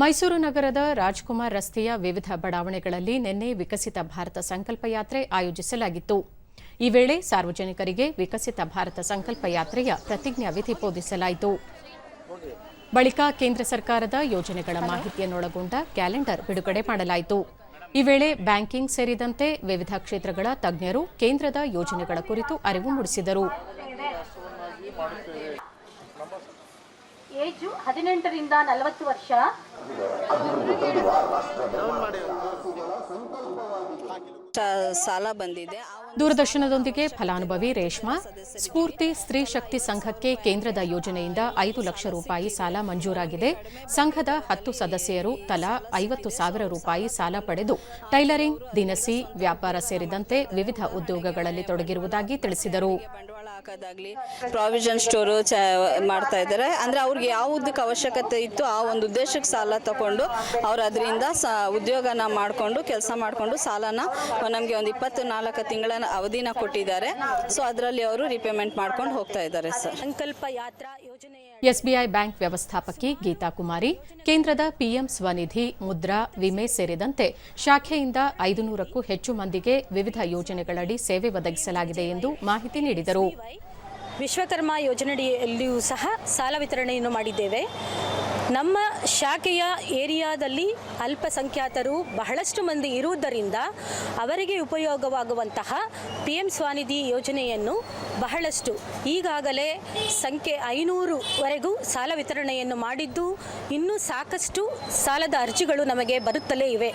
ಮೈಸೂರು ನಗರದ ರಾಜ್ಕುಮಾರ್ ರಸ್ತೆಯ ವಿವಿಧ ಬಡಾವಣೆಗಳಲ್ಲಿ ನಿನ್ನೆ ವಿಕಸಿತ ಭಾರತ ಸಂಕಲ್ಪ ಯಾತ್ರೆ ಆಯೋಜಿಸಲಾಗಿತ್ತು. ಈ ವೇಳೆ ಸಾರ್ವಜನಿಕರಿಗೆ ವಿಕಸಿತ ಭಾರತ ಸಂಕಲ್ಪ ಯಾತ್ರೆಯ ಪ್ರತಿಜ್ಞಾವಿಧಿ ಬೋಧಿಸಲಾಯಿತು. ಬಳಿಕ ಕೇಂದ್ರ ಸರ್ಕಾರದ ಯೋಜನೆಗಳ ಮಾಹಿತಿಯನ್ನೊಳಗೊಂಡ ಕ್ಯಾಲೆಂಡರ್ ಬಿಡುಗಡೆ ಮಾಡಲಾಯಿತು. ಈ ವೇಳೆ ಬ್ಯಾಂಕಿಂಗ್ ಸೇರಿದಂತೆ ವಿವಿಧ ಕ್ಷೇತ್ರಗಳ ತಜ್ಞರು ಕೇಂದ್ರದ ಯೋಜನೆಗಳ ಕುರಿತು ಅರಿವು ಮೂಡಿಸಿದರು. ಏಜು ಹದಿನೆಂಟರಿಂದ ನಲವತ್ತು ವರ್ಷ. ಸಾಲ ಬಂದಿದೆ. ದೂರದರ್ಶನದೊಂದಿಗೆ ಫಲಾನುಭವಿ ರೇಷ್ಮಾ ಸ್ಫೂರ್ತಿ ಸ್ತ್ರೀ ಶಕ್ತಿ ಸಂಘಕ್ಕೆ ಕೇಂದ್ರದ ಯೋಜನೆಯಿಂದ ಐದು ಲಕ್ಷ ರೂಪಾಯಿ ಸಾಲ ಮಂಜೂರಾಗಿದೆ. ಸಂಘದ ಹತ್ತು ಸದಸ್ಯರು ತಲಾ ಐವತ್ತು ಸಾವಿರ ರೂಪಾಯಿ ಸಾಲ ಪಡೆದು ಟೈಲರಿಂಗ್ ದಿನಸಿ ವ್ಯಾಪಾರ ಸೇರಿದಂತೆ ವಿವಿಧ ಉದ್ಯೋಗಗಳಲ್ಲಿ ತೊಡಗಿರುವುದಾಗಿ ತಿಳಿಸಿದರು. ಪ್ರಾವಿಷನ್ ಸ್ಟೋರ್ ಮಾಡ್ತಾ ಇದ್ದಾರೆ. ಅಂದ್ರೆ ಅವ್ರಿಗೆ ಯಾವುದಕ್ಕೆ ಅವಶ್ಯಕತೆ ಇತ್ತು ಆ ಒಂದು ಉದ್ದೇಶಕ್ಕೆ ಸಾಲ ತಗೊಂಡು ಅವ್ರು ಅದರಿಂದ ಸ ಉದ್ಯೋಗನ ಮಾಡಿಕೊಂಡು ಕೆಲಸ ಮಾಡಿಕೊಂಡು ಸಾಲನ ನಮಗೆ ಒಂದು ಇಪ್ಪತ್ತು ನಾಲ್ಕು ತಿಂಗಳ ಅವಧಿನ ಕೊಟ್ಟಿದ್ದಾರೆ. ಸೊ ಅದರಲ್ಲಿ ಅವರು ರಿಪೇಮೆಂಟ್ ಮಾಡ್ಕೊಂಡು ಹೋಗ್ತಾ ಇದ್ದಾರೆ ಸರ್ ಸಂಕಲ್ಪ ಯಾತ್ರಾ ಯೋಜನೆ ಎಸ್ಬಿಐ ಬ್ಯಾಂಕ್ ವ್ಯವಸ್ಥಾಪಕಿ ಗೀತಾ ಕುಮಾರಿ ಕೇಂದ್ರದ ಪಿಎಂ ಸ್ವನಿಧಿ ಮುದ್ರಾ ವಿಮೆ ಸೇರಿದಂತೆ ಶಾಖೆಯಿಂದ ಐದು ನೂರಕ್ಕೂ ಹೆಚ್ಚು ಮಂದಿಗೆ ವಿವಿಧ ಯೋಜನೆಗಳಡಿ ಸೇವೆ ಒದಗಿಸಲಾಗಿದೆ ಎಂದು ಮಾಹಿತಿ ನೀಡಿದರು. ವಿಶ್ವಕರ್ಮ ಯೋಜನೆಯಲ್ಲಿಯೂ ಸಹ ಸಾಲ ವಿತರಣೆಯನ್ನು ಮಾಡಿದ್ದೇವೆ. ನಮ್ಮ ಶಾಖೆಯ ಏರಿಯಾದಲ್ಲಿ ಅಲ್ಪಸಂಖ್ಯಾತರು ಬಹಳಷ್ಟು ಮಂದಿ ಇರುವುದರಿಂದ ಅವರಿಗೆ ಉಪಯೋಗವಾಗುವಂತಹ ಪಿ ಎಂ ಸ್ವಾನಿಧಿ ಯೋಜನೆಯನ್ನು ಬಹಳಷ್ಟು ಈಗಾಗಲೇ ಸಂಖ್ಯೆ ಐನೂರುವರೆಗೂ ಸಾಲ ವಿತರಣೆಯನ್ನು ಮಾಡಿದ್ದು, ಇನ್ನೂ ಸಾಕಷ್ಟು ಸಾಲದ ಅರ್ಜಿಗಳು ನಮಗೆ ಬರುತ್ತಲೇ ಇವೆ.